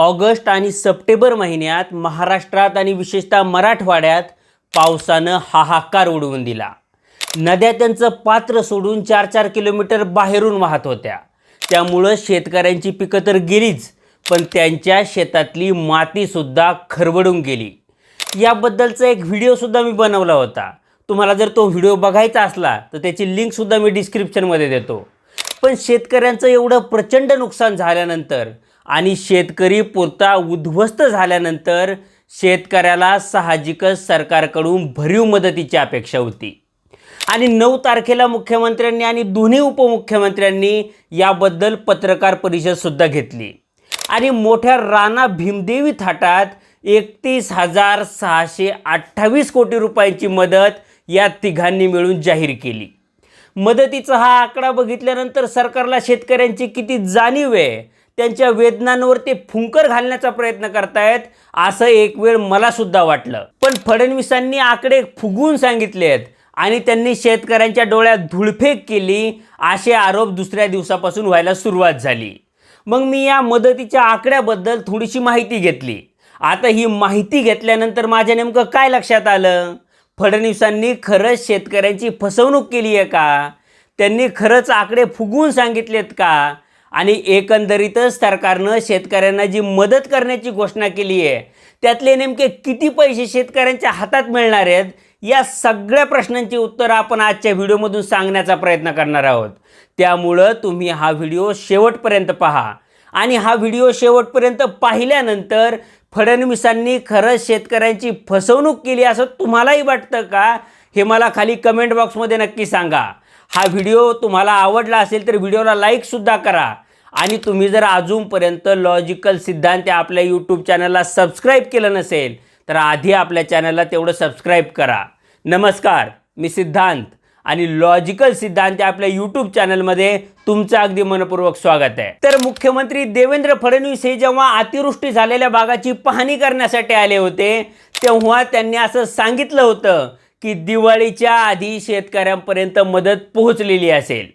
August आणि September महिन्यात महाराष्ट्रात आणि विशेषतः मराठवाड्यात पावसानं हाहाकार उडवून दिला. नद्या त्यांचं पात्र सोडून चार चार किलोमीटर बाहेरून वाहत होत्या. त्यामुळं शेतकऱ्यांची पिकं तर गेलीच पण त्यांच्या शेतातली मातीसुद्धा खरवडून गेली. याबद्दलचा एक व्हिडिओसुद्धा मी बनवला होता. तुम्हाला जर तो व्हिडिओ बघायचा असला तर त्याची लिंकसुद्धा मी डिस्क्रिप्शनमध्ये देतो. पण शेतकऱ्यांचं एवढं प्रचंड नुकसान झाल्यानंतर आणि शेतकरी पुरता उद्ध्वस्त झाल्यानंतर शेतकऱ्याला साहजिकच सरकारकडून भरीव मदतीची अपेक्षा होती. आणि नऊ तारखेला मुख्यमंत्र्यांनी आणि दोन्ही उपमुख्यमंत्र्यांनी याबद्दल पत्रकार परिषदसुद्धा घेतली. आणि मोठ्या राणा भीमदेवी थाटात एकतीस हजार सहाशे अठ्ठावीस कोटी रुपयांची मदत या तिघांनी मिळून जाहीर केली. मदतीचा हा आकडा बघितल्यानंतर सरकारला शेतकऱ्यांची किती जाणीव आहे? त्यांच्या वेदनांवर ते फुंकर घालण्याचा प्रयत्न करतायत असं एक वेळ मला सुद्धा वाटलं. पण फडणवीसांनी आकडे फुगवून सांगितले आहेत आणि त्यांनी शेतकऱ्यांच्या डोळ्यात धुळफेक केली असे आरोप दुसऱ्या दिवसापासून व्हायला सुरुवात झाली. मग मी या मदतीच्या आकड्याबद्दल थोडीशी माहिती घेतली. आता ही माहिती घेतल्यानंतर माझ्या नेमकं काय लक्षात आलं? फडणवीसांनी खरंच शेतकऱ्यांची फसवणूक केली आहे का? त्यांनी खरंच आकडे फुगवून सांगितलेत का? आणि एकंदरीतच सरकारनं शेतकऱ्यांना जी मदत करण्याची घोषणा केली आहे त्यातले नेमके किती पैसे शेतकऱ्यांच्या हातात मिळणार आहेत या सगळ्या प्रश्नांची उत्तरं आपण आजच्या व्हिडिओमधून सांगण्याचा प्रयत्न करणार आहोत. त्यामुळं तुम्ही हा व्हिडिओ शेवटपर्यंत पहा. आणि हा व्हिडिओ शेवटपर्यंत पाहिल्यानंतर फडणवीसांनी खरंच शेतकऱ्यांची फसवणूक केली असं तुम्हालाही वाटतं का? हे मला खाली कमेंट बॉक्समध्ये नक्की सांगा. हा व्हिडिओ तुम्हाला आवडला असेल तर व्हिडिओला लाईकसुद्धा करा. आणि तुम्ही जर अजूनपर्यंत लॉजिकल सिद्धांत आपल्या यूट्यूब चॅनलला सबस्क्राईब केलं नसेल तर आधी आपल्या चॅनलला तेवढं सबस्क्राईब करा. नमस्कार मी सिद्धांत. आणि लॉजिकल सिद्धांत आपल्या यूट्यूब चॅनलमध्ये तुमचं अगदी मनपूर्वक स्वागत आहे. तर मुख्यमंत्री देवेंद्र फडणवीस हे जेव्हा अतिवृष्टी झालेल्या भागाची पाहणी करण्यासाठी आले होते तेव्हा त्यांनी असं सांगितलं होतं की दिवाळीच्या आधी शेतकऱ्यांपर्यंत मदत पोहोचलेली असेल.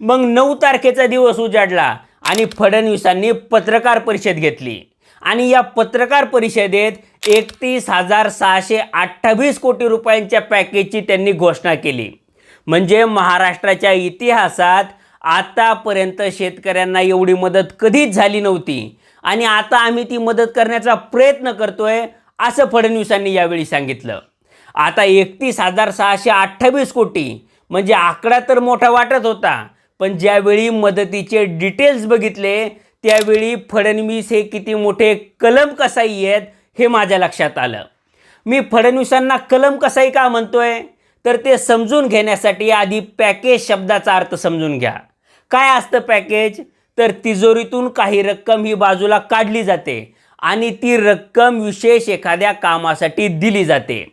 मग नऊ तारखेचा दिवस उजाडला आणि फडणवीसांनी पत्रकार परिषद घेतली. आणि या पत्रकार परिषदेत एकतीस हजार सहाशे अठ्ठावीस कोटी रुपयांच्या पॅकेजची त्यांनी घोषणा केली. म्हणजे महाराष्ट्राच्या इतिहासात आतापर्यंत शेतकऱ्यांना एवढी मदत कधीच झाली नव्हती. आणि आता आम्ही ती मदत करण्याचा प्रयत्न करतोय असं फडणवीसांनी यावेळी सांगितलं. आता एकतीस हजार सहाशे अठ्ठावीस कोटी. म्हणजे आकडा तर मोठा वाटत होता. पण ज्यावेळी मदतीचे डिटेल्स बघितले त्यावेळी फडणवीस हे किती मोठे कलम कसाई आहेत हे माझ्या लक्षात आलं. मी फडणवीसांना कलम कसाई का म्हणतोय? तर ते समजून घेण्यासाठी आधी पॅकेज शब्दाचा अर्थ समजून घ्या. काय असतं पॅकेज तर तिजोरीतून काही रक्कम ही बाजूला काढली जाते आणि ती रक्कम विशेष एखाद्या कामासाठी दिली जाते.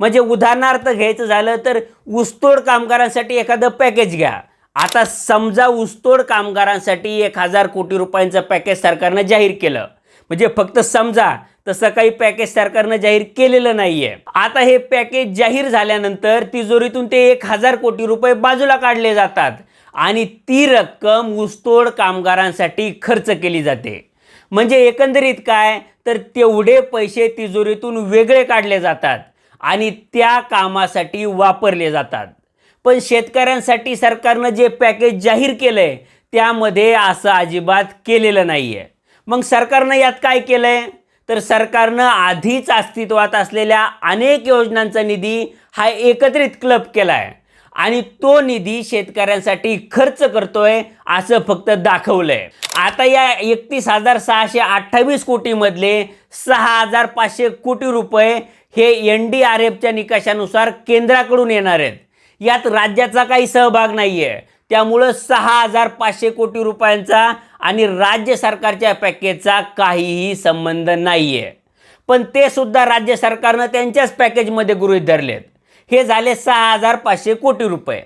म्हणजे उदाहरणार्थ घ्यायचं झालं तर ऊसतोड कामगारांसाठी एखादं पॅकेज घ्या. आता समजा ऊसतोड कामगारांसाठी एक हजार कोटी रुपयांचं पॅकेज सरकारनं जाहीर केलं. म्हणजे फक्त समजा तसं काही पॅकेज सरकारनं जाहीर केलेलं नाही आहे आता हे पॅकेज जाहीर झाल्यानंतर तिजोरीतून ते एक हजार कोटी रुपये बाजूला काढले जातात आणि ती रक्कम ऊसतोड कामगारांसाठी खर्च केली जाते. म्हणजे एकंदरीत काय? तर तेवढे पैसे तिजोरीतून वेगळे काढले जातात. आणि त्या कामासाठी वापरले जातात. पण शेतकऱ्यांसाठी सरकारनं जे पॅकेज जाहीर केलं आहे त्यामध्ये असं अजिबात केलेलं नाही आहे मग सरकारनं यात काय केलं आहे तर सरकारनं आधीच अस्तित्वात असलेल्या अनेक योजनांचा निधी हा एकत्रित क्लब केला आहे आणि तो निधी शेतकऱ्यांसाठी खर्च करतोय असं फक्त दाखवलंय. आता या एकतीस हजार सहाशे अठ्ठावीस कोटीमधले सहा हजार पाचशे कोटी रुपये हे एन डी आर एफच्या निकषानुसार केंद्राकडून येणार आहेत. यात राज्याचा काही सहभाग नाही आहे त्यामुळं सहा हजार पाचशे कोटी रुपयांचा आणि राज्य सरकारच्या पॅकेजचा काहीही संबंध नाही आहे पण ते सुद्धा राज्य सरकारनं त्यांच्याच पॅकेजमध्ये गृहीत धरलेत. हे झाले सहा हजार पाचशे कोटी रुपये.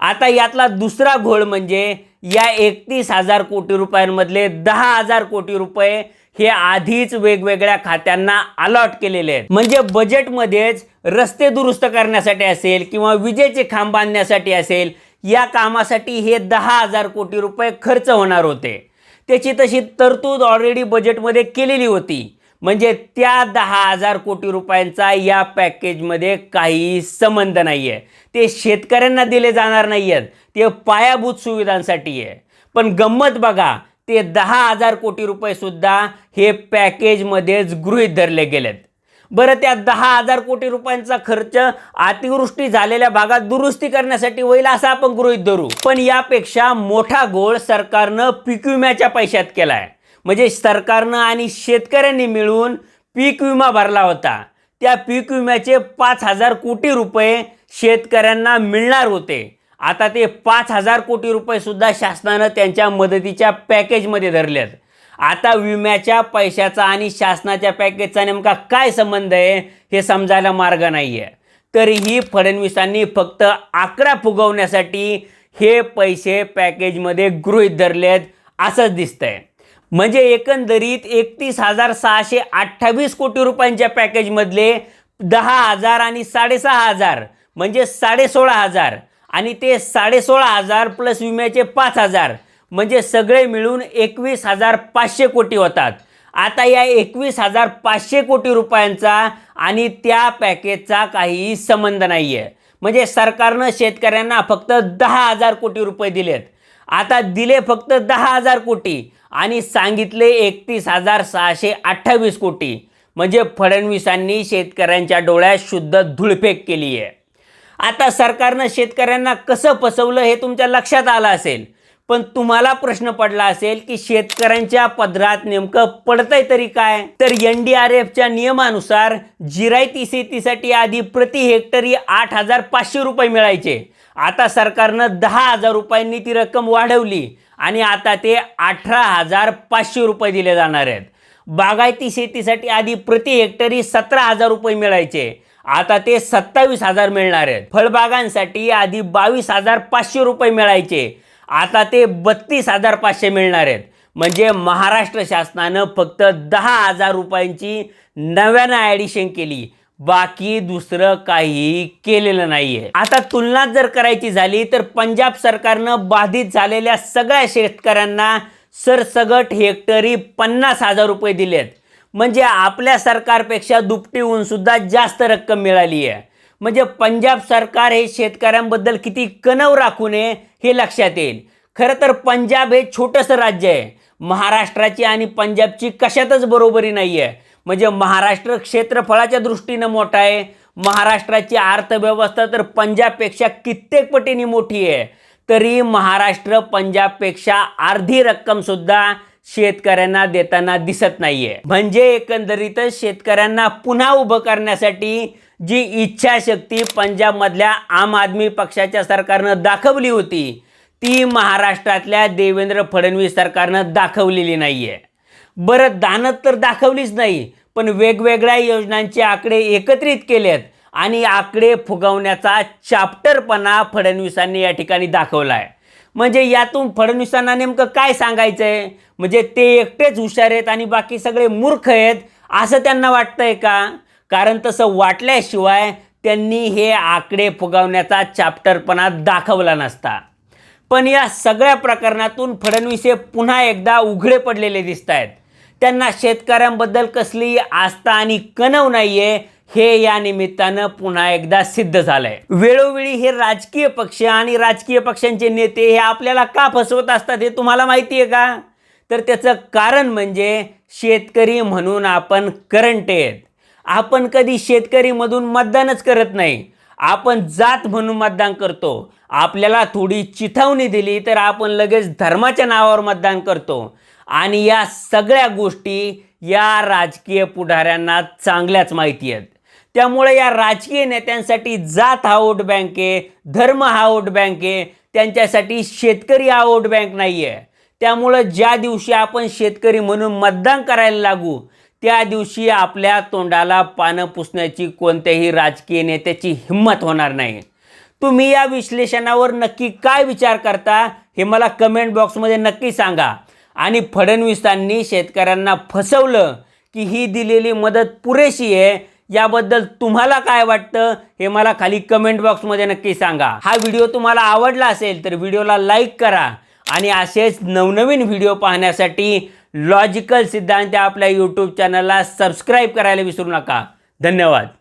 आता यातला दुसरा घोळ म्हणजे या एकतीस हजार कोटी रुपयांमधले दहा हजार कोटी रुपये हे आधीच वेगवेगळ्या खात्यांना अलॉट केलेले आहेत. म्हणजे बजेटमध्येच रस्ते दुरुस्त करण्यासाठी असेल किंवा विजेचे खांब बांधण्यासाठी असेल या कामासाठी हे दहा हजार कोटी रुपये खर्च होणार होते. त्याची तशी तरतूद ऑलरेडी बजेटमध्ये केलेली होती. म्हणजे त्या दहा हजार कोटी रुपयांचा या पॅकेजमध्ये काही संबंध नाही आहे ते शेतकऱ्यांना दिले जाणार नाही आहेत ते पायाभूत सुविधांसाठी आहे. पण गंमत बघा ते दहा हजार कोटी रुपयेसुद्धा हे पॅकेजमध्येच गृहीत धरले गेलेत. बरं त्या दहा हजार कोटी रुपयांचा खर्च अतिवृष्टी झालेल्या भागात दुरुस्ती करण्यासाठी होईल असं आपण गृहित धरू. पण यापेक्षा मोठा गोळ सरकारनं पीक विम्याच्या पैशात केला आहे म्हणजे सरकारनं आणि शेतकऱ्यांनी मिळून पीक विमा भरला होता. त्या पीक विम्याचे पाच हजार कोटी रुपये शेतकऱ्यांना मिळणार होते. आता ते पाच हजार कोटी रुपयेसुद्धा शासनानं त्यांच्या मदतीच्या पॅकेजमध्ये धरलेत. आता विम्याच्या पैशाचा आणि शासनाच्या पॅकेजचा नेमका काय संबंध आहे हे समजायला मार्ग नाही आहे तरीही फडणवीसांनी फक्त आकडा फुगवण्यासाठी हे पैसे पॅकेजमध्ये गृहीत धरलेत असंच दिसतंय. म्हणजे एकंदरीत एकतीस हजार सहाशे अठ्ठावीस कोटी रुपयांच्या पॅकेजमधले दहा हजार आणि साडेसहा हजार म्हणजे साडेसोळा हजार. आणि ते साडेसोळा हजार प्लस विम्याचे पाच हजार म्हणजे सगळे मिळून एकवीस हजार पाचशे कोटी होतात. आता या एकवीस हजार पाचशे कोटी रुपयांचा आणि त्या पॅकेजचा काहीही संबंध नाही आहे म्हणजे सरकारनं शेतकऱ्यांना फक्त दहा हजार कोटी रुपये दिलेत. आता दिले फक्त दहा हजार कोटी आणि सांगितले एकतीस हजार सहाशे अठ्ठावीस कोटी. म्हणजे फडणवीसांनी शेतकऱ्यांच्या डोळ्यात शुद्ध धुळफेक केली आहे आता सरकारनं शेतकऱ्यांना कसं फसवलं हे तुमच्या लक्षात आलं असेल. पण तुम्हाला प्रश्न पडला असेल की शेतकऱ्यांच्या पदरात नेमकं पडतंय तरी काय? तर एन डी आर एफच्या नियमानुसार जिरायती शेतीसाठी आधी प्रति हेक्टरी आठ हजार पाचशे रुपये मिळायचे. आता सरकारनं दहा हजार रुपयांनी ती रक्कम वाढवली आणि आता ते अठरा हजार पाचशे रुपये दिले जाणार आहेत. बागायती शेतीसाठी आधी प्रति हेक्टरी सतरा हजार रुपये मिळायचे. आता ते सत्तावीस हजार मिळणार आहेत. फळबागांसाठी आधी बावीस हजार पाचशे रुपये मिळायचे. आता ते बत्तीस हजार पाचशे मिळणार आहेत. म्हणजे महाराष्ट्र शासनानं फक्त दहा हजार रुपयांची नव्यानं ॲडिशन केली. बाकी दुसरं काही केलेलं नाही आहे आता तुलना जर करायची झाली तर पंजाब सरकारनं बाधित झालेल्या सगळ्या शेतकऱ्यांना सरसगट हेक्टरी पन्नास हजार रुपये दिलेत. म्हणजे आपल्या सरकारपेक्षा दुपटीहून सुद्धा जास्त रक्कम मिळाली आहे म्हणजे पंजाब सरकार हे शेतकऱ्यांबद्दल किती कणव राखू नये हे लक्षात येईल. खरं तर पंजाब हे छोटंसं राज्य आहे. महाराष्ट्राची आणि पंजाबची कशातच बरोबरी नाही आहे म्हणजे महाराष्ट्र क्षेत्रफळाच्या दृष्टीनं मोठा आहे. महाराष्ट्राची अर्थव्यवस्था तर पंजाबपेक्षा कित्येक पटीने मोठी आहे. तरी महाराष्ट्र पंजाबपेक्षा अर्धी रक्कमसुद्धा शेतकऱ्यांना देताना दिसत नाहीये. म्हणजे एकंदरीतच शेतकऱ्यांना पुन्हा उभं करण्यासाठी जी इच्छाशक्ती पंजाबमधल्या आम आदमी पक्षाच्या सरकारनं दाखवली होती ती महाराष्ट्रातल्या देवेंद्र फडणवीस सरकारनं दाखवलेली नाही आहे बरं दानत तर दाखवलीच नाही पण वेगवेगळ्या योजनांचे आकडे एकत्रित केलेत आणि आकडे फुगवण्याचा चाप्टरपणा फडणवीसांनी या ठिकाणी दाखवला आहे म्हणजे यातून फडणवीसांना नेमकं काय सांगायचं आहे म्हणजे ते एकटेच हुशार आहेत आणि बाकी सगळे मूर्ख आहेत असं त्यांना वाटतंय का? कारण तसं वाटल्याशिवाय त्यांनी हे आकडे फुगवण्याचा चाप्टरपणा दाखवला नसता. पण या सगळ्या प्रकरणातून फडणवीस हे पुन्हा एकदा उघडे पडलेले दिसत आहेत त्यांना शेतकऱ्यांबद्दल कसली आस्था आणि कणव नाही आहे हे या निमित्तानं पुन्हा एकदा सिद्ध झालंय. वेळोवेळी हे राजकीय पक्ष आणि राजकीय पक्षांचे नेते हे आपल्याला का फसवत असतात हे तुम्हाला माहिती आहे का? तर त्याचं कारण म्हणजे शेतकरी म्हणून आपण करंट आहेत. आपण कधी शेतकरीमधून मतदानच करत नाही. आपण जात म्हणून मतदान करतो. आपल्याला थोडी चिथावणी दिली तर आपण लगेच धर्माच्या नावावर मतदान करतो. आणि या सगळ्या गोष्टी या राजकीय पुढाऱ्यांना चांगल्याच माहिती आहेत. त्यामुळे या राजकीय नेत्यांसाठी जात हा वोट बँक आहे धर्म हा वोट बँक आहे त्यांच्यासाठी शेतकरी हा वोट बँक नाही आहे त्यामुळं ज्या दिवशी आपण शेतकरी म्हणून मतदान करायला लागू त्या दिवशी आपल्या तोंडाला पानं पुसण्याची कोणत्याही राजकीय नेत्याची हिंमत होणार नाही. तुम्ही या विश्लेषणावर नक्की काय विचार करता हे मला कमेंट बॉक्समध्ये नक्की सांगा. आणि फडणवीसांनी शेतकऱ्यांना फसवलं की ही दिलेली मदत पुरेशी आहे याबद्दल तुम्हाला काय वाटतं हे मला खाली कमेंट बॉक्समध्ये नक्की सांगा. हा व्हिडिओ तुम्हाला आवडला असेल तर व्हिडिओला लाईक करा आणि असेच नवनवीन व्हिडिओ पाहण्यासाठी लॉजिकल सिद्धांत आपल्या यूट्यूब चॅनलला सबस्क्राईब करायला विसरू नका. धन्यवाद.